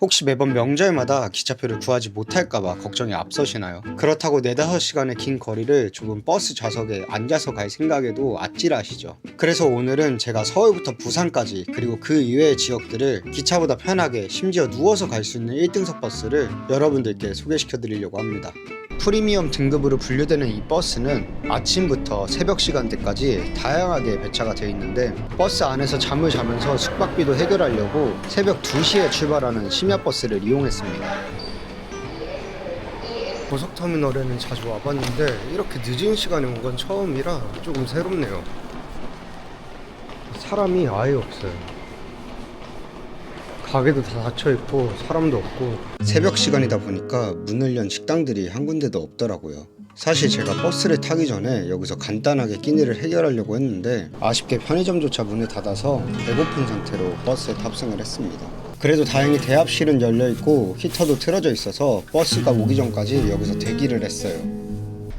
혹시 매번 명절마다 기차표를 구하지 못할까봐 걱정이 앞서시나요? 그렇다고 4, 5시간의 긴 거리를 좁은 버스 좌석에 앉아서 갈 생각에도 아찔하시죠. 그래서 오늘은 제가 서울부터 부산까지 그리고 그 이외의 지역들을 기차보다 편하게 심지어 누워서 갈 수 있는 1등석 버스를 여러분들께 소개시켜 드리려고 합니다. 프리미엄 등급으로 분류되는 이 버스는 아침부터 새벽 시간대까지 다양하게 배차가 되어 있는데 버스 안에서 잠을 자면서 숙박비도 해결하려고 새벽 2시에 출발하는 심야 버스를 이용했습니다. 고속터미널에는 자주 와봤는데 이렇게 늦은 시간에 온 건 처음이라 조금 새롭네요. 사람이 아예 없어요. 가게도 다 닫혀 있고 사람도 없고 새벽 시간이다 보니까 문을 연 식당들이 한 군데도 없더라고요. 사실 제가 버스를 타기 전에 여기서 간단하게 끼니를 해결하려고 했는데 아쉽게 편의점조차 문을 닫아서 배고픈 상태로 버스에 탑승을 했습니다. 그래도 다행히 대합실은 열려 있고 히터도 틀어져 있어서 버스가 오기 전까지 여기서 대기를 했어요.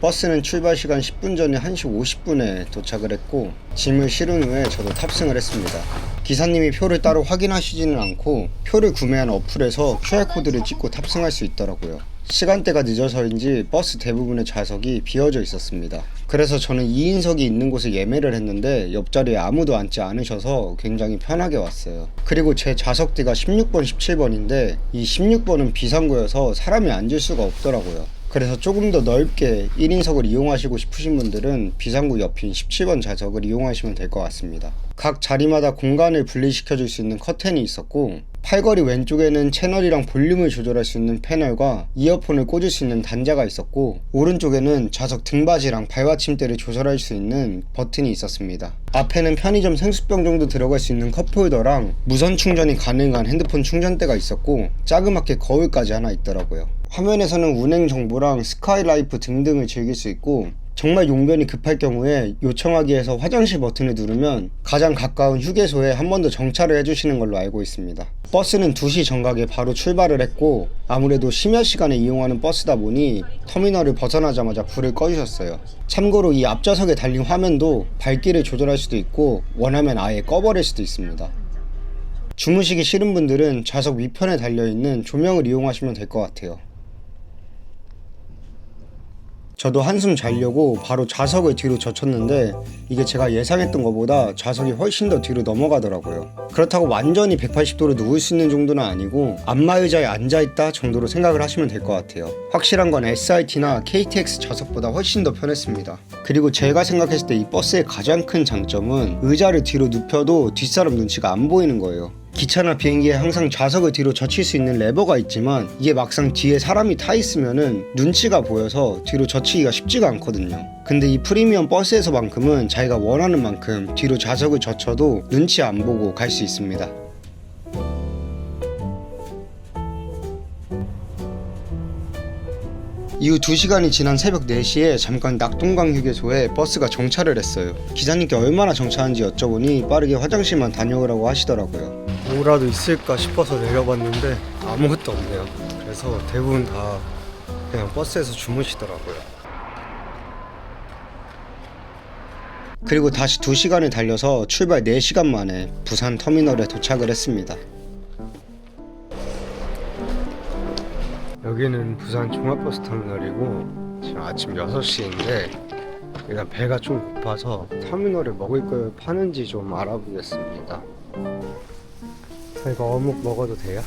버스는 출발 시간 10분 전에 1시 50분에 도착을 했고 짐을 실은 후에 저도 탑승을 했습니다. 기사님이 표를 따로 확인하시지는 않고 표를 구매한 어플에서 QR코드를 찍고 탑승할 수 있더라고요. 시간대가 늦어서인지 버스 대부분의 좌석이 비어져 있었습니다. 그래서 저는 2인석이 있는 곳에 예매를 했는데 옆자리에 아무도 앉지 않으셔서 굉장히 편하게 왔어요. 그리고 제 좌석대가 16번, 17번인데 이 16번은 비상구여서 사람이 앉을 수가 없더라고요. 그래서 조금 더 넓게 1인석을 이용하시고 싶으신 분들은 비상구 옆인 17번 좌석을 이용하시면 될 것 같습니다. 각 자리마다 공간을 분리시켜 줄 수 있는 커튼이 있었고 팔걸이 왼쪽에는 채널이랑 볼륨을 조절할 수 있는 패널과 이어폰을 꽂을 수 있는 단자가 있었고 오른쪽에는 좌석 등받이랑 발받침대를 조절할 수 있는 버튼이 있었습니다. 앞에는 편의점 생수병 정도 들어갈 수 있는 컵홀더랑 무선 충전이 가능한 핸드폰 충전대가 있었고 자그맣게 거울까지 하나 있더라고요. 화면에서는 운행 정보랑 스카이라이프 등등을 즐길 수 있고 정말 용변이 급할 경우에 요청하기에서 화장실 버튼을 누르면 가장 가까운 휴게소에 한 번 더 정차를 해주시는 걸로 알고 있습니다. 버스는 2시 정각에 바로 출발을 했고 아무래도 심야 시간에 이용하는 버스다 보니 터미널을 벗어나자마자 불을 꺼주셨어요. 참고로 이 앞좌석에 달린 화면도 밝기를 조절할 수도 있고 원하면 아예 꺼버릴 수도 있습니다. 주무시기 싫은 분들은 좌석 위편에 달려있는 조명을 이용하시면 될 것 같아요. 저도 한숨 자려고 바로 좌석을 뒤로 젖혔는데 이게 제가 예상했던 것보다 좌석이 훨씬 더 뒤로 넘어가더라고요. 그렇다고 완전히 180도로 누울 수 있는 정도는 아니고 안마의자에 앉아있다 정도로 생각을 하시면 될 것 같아요. 확실한 건 SRT나 KTX 좌석보다 훨씬 더 편했습니다. 그리고 제가 생각했을 때 이 버스의 가장 큰 장점은 의자를 뒤로 눕혀도 뒷사람 눈치가 안 보이는 거예요. 기차나 비행기에 항상 좌석을 뒤로 젖힐 수 있는 레버가 있지만 이게 막상 뒤에 사람이 타 있으면은 눈치가 보여서 뒤로 젖히기가 쉽지가 않거든요. 근데 이 프리미엄 버스에서만큼은 자기가 원하는 만큼 뒤로 좌석을 젖혀도 눈치 안 보고 갈 수 있습니다. 이후 2시간이 지난 새벽 4시에 잠깐 낙동강 휴게소에 버스가 정차를 했어요. 기사님께 얼마나 정차한지 여쭤보니 빠르게 화장실만 다녀오라고 하시더라고요. 뭐라도 있을까 싶어서 내려봤는데 아무것도 없네요. 그래서 대부분 다 그냥 버스에서 주무시더라고요. 그리고 다시 2시간을 달려서 출발 4시간 만에 부산 터미널에 도착을 했습니다. 여기는 부산 종합버스 터미널이고 지금 아침 6시인데 일단 배가 좀 고파서 터미널에 먹을 걸 파는지 좀 알아보겠습니다. 저희가 어묵 먹어도 돼요?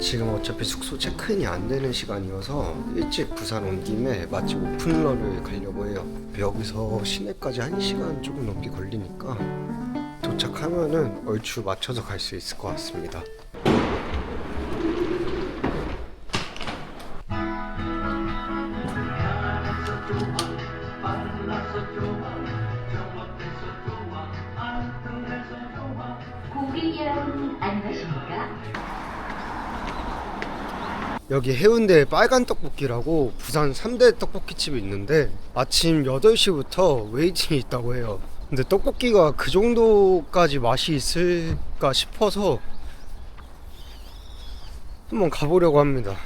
지금 어차피 숙소 체크인이 안 되는 시간이어서 일찍 부산 온 김에 맛집 오픈러를 가려고 해요. 여기서 시내까지 1시간 조금 넘게 걸리니까 도착하면은 얼추 맞춰서 갈 수 있을 것 같습니다. 여기 해운대에 빨간 떡볶이라고 부산 3대 떡볶이집이 있는데 아침 8시부터 웨이팅이 있다고 해요. 근데 떡볶이가 그 정도까지 맛이 있을까 싶어서 한번 가보려고 합니다.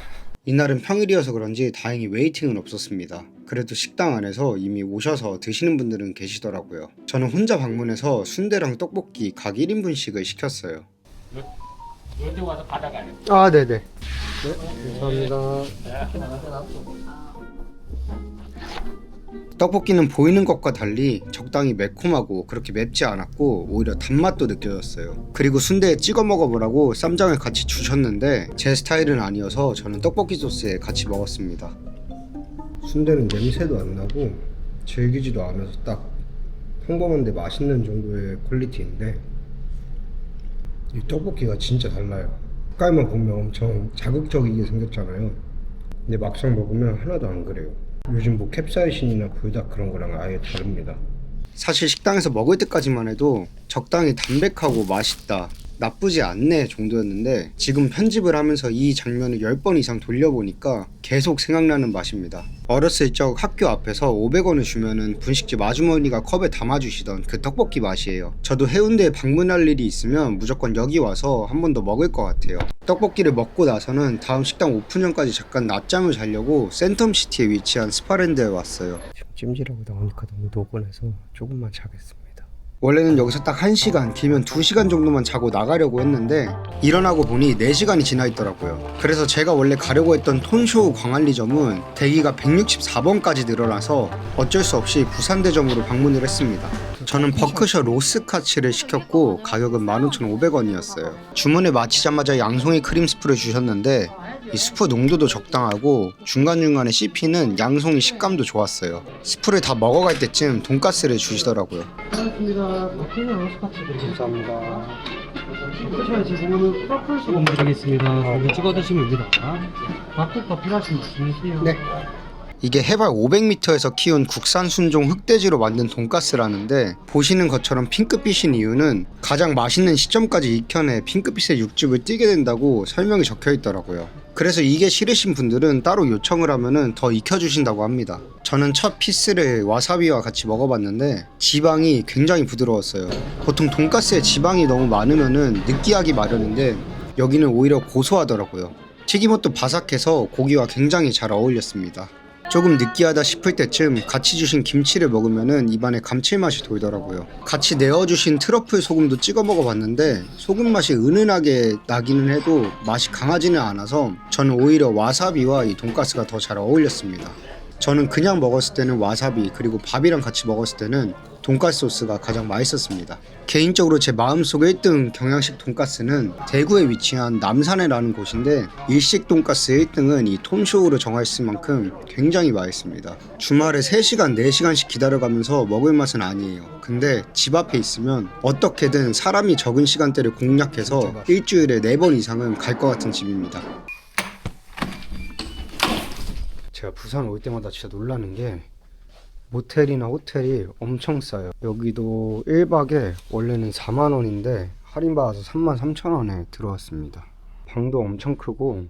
이날은 평일이어서 그런지 다행히 웨이팅은 없었습니다. 그래도 식당 안에서 이미 오셔서 드시는 분들은 계시더라고요. 저는 혼자 방문해서 순대랑 떡볶이 각 1인분씩을 시켰어요. 여기 와서 받아가요. 아, 네네. 네, 감사합니다. 떡볶이는 보이는 것과 달리 적당히 매콤하고 그렇게 맵지 않았고 오히려 단맛도 느껴졌어요. 그리고 순대에 찍어 먹어보라고 쌈장을 같이 주셨는데 제 스타일은 아니어서 저는 떡볶이 소스에 같이 먹었습니다. 순대는 냄새도 안 나고 질기지도 않아서 딱 평범한데 맛있는 정도의 퀄리티인데 이 떡볶이가 진짜 달라요. 색깔만 보면 엄청 자극적이게 생겼잖아요. 근데 막상 먹으면 하나도 안 그래요. 요즘 뭐 캡사이신이나 불닭 그런 거랑 아예 다릅니다. 사실 식당에서 먹을 때까지만 해도 적당히 담백하고 맛있다. 나쁘지 않네 정도였는데 지금 편집을 하면서 이 장면을 10번 이상 돌려보니까 계속 생각나는 맛입니다. 어렸을 적 학교 앞에서 500원을 주면은 분식집 아주머니가 컵에 담아주시던 그 떡볶이 맛이에요. 저도 해운대에 방문할 일이 있으면 무조건 여기 와서 한 번 더 먹을 것 같아요. 떡볶이를 먹고 나서는 다음 식당 오픈 전까지 잠깐 낮잠을 자려고 센텀시티에 위치한 스파랜드에 왔어요. 찜질하고 나오니까 너무 노곤해서 조금만 자겠습니다. 원래는 여기서 딱 1시간, 길면 2시간 정도만 자고 나가려고 했는데 일어나고 보니 4시간이 지나 있더라고요. 그래서 제가 원래 가려고 했던 톤쇼 광안리점은 대기가 164번까지 늘어나서 어쩔 수 없이 부산대점으로 방문을 했습니다. 저는 버크셔 로스카츠를 시켰고 가격은 15,500원이었어요. 주문을 마치자마자 양송이 크림 스프를 주셨는데 이 스프 농도도 적당하고 중간중간에 씹히는 양송이 식감도 좋았어요. 스프를 다 먹어갈 때쯤 돈가스를 주시더라고요. 감사합니다. 지금은 프로폴 소금 드리겠습니다. 이거 찍어 드시면 됩니다. 밥국밥 필요하신 말씀이세요? 네. 이게 해발 500m에서 키운 국산 순종 흑돼지로 만든 돈가스라는데 보시는 것처럼 핑크빛인 이유는 가장 맛있는 시점까지 익혀내 핑크빛의 육즙을 띠게 된다고 설명이 적혀 있더라고요. 그래서 이게 싫으신 분들은 따로 요청을 하면은 더 익혀주신다고 합니다. 저는 첫 피스를 와사비와 같이 먹어봤는데 지방이 굉장히 부드러웠어요. 보통 돈가스에 지방이 너무 많으면은 느끼하기 마련인데 여기는 오히려 고소하더라고요. 튀김옷도 바삭해서 고기와 굉장히 잘 어울렸습니다. 조금 느끼하다 싶을 때쯤 같이 주신 김치를 먹으면은 입안에 감칠맛이 돌더라고요. 같이 내어주신 트러플 소금도 찍어 먹어봤는데 소금 맛이 은은하게 나기는 해도 맛이 강하지는 않아서 저는 오히려 와사비와 이 돈가스가 더 잘 어울렸습니다. 저는 그냥 먹었을 때는 와사비 그리고 밥이랑 같이 먹었을 때는 돈가스 소스가 가장 맛있었습니다. 개인적으로 제 마음속 1등 경양식 돈가스는 대구에 위치한 남산에라는 곳인데 일식 돈가스 1등은 이 톰쇼우로 정했을 만큼 굉장히 맛있습니다. 주말에 3시간, 4시간씩 기다려가면서 먹을 맛은 아니에요. 근데 집 앞에 있으면 어떻게든 사람이 적은 시간대를 공략해서 일주일에 4번 이상은 갈 것 같은 집입니다. 제가 부산 올 때마다 진짜 놀라는 게 모텔이나 호텔이 엄청 싸요. 여기도 1박에 원래는 4만 원인데 할인 받아서 3만 3천 원에 들어왔습니다. 방도 엄청 크고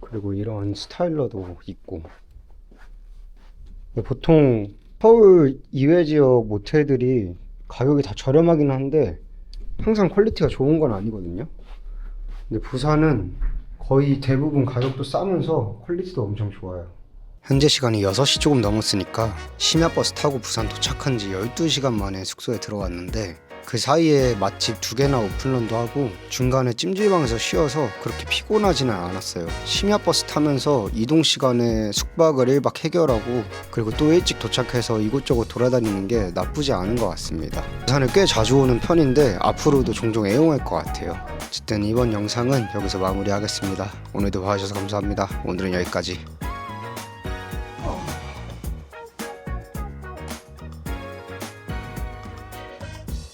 그리고 이런 스타일러도 있고 보통 서울 이외 지역 모텔들이 가격이 다 저렴하긴 한데 항상 퀄리티가 좋은 건 아니거든요. 근데 부산은 거의 대부분 가격도 싸면서 퀄리티도 엄청 좋아요. 현재 시간이 6시 조금 넘었으니까 심야버스 타고 부산 도착한 지 12시간 만에 숙소에 들어왔는데 그 사이에 맛집 두 개나 오픈런도 하고 중간에 찜질방에서 쉬어서 그렇게 피곤하지는 않았어요. 심야버스 타면서 이동 시간에 숙박을 1박 해결하고 그리고 또 일찍 도착해서 이곳저곳 돌아다니는 게 나쁘지 않은 것 같습니다. 부산을 꽤 자주 오는 편인데 앞으로도 종종 애용할 것 같아요. 어쨌든 이번 영상은 여기서 마무리하겠습니다. 오늘도 봐주셔서 감사합니다. 오늘은 여기까지.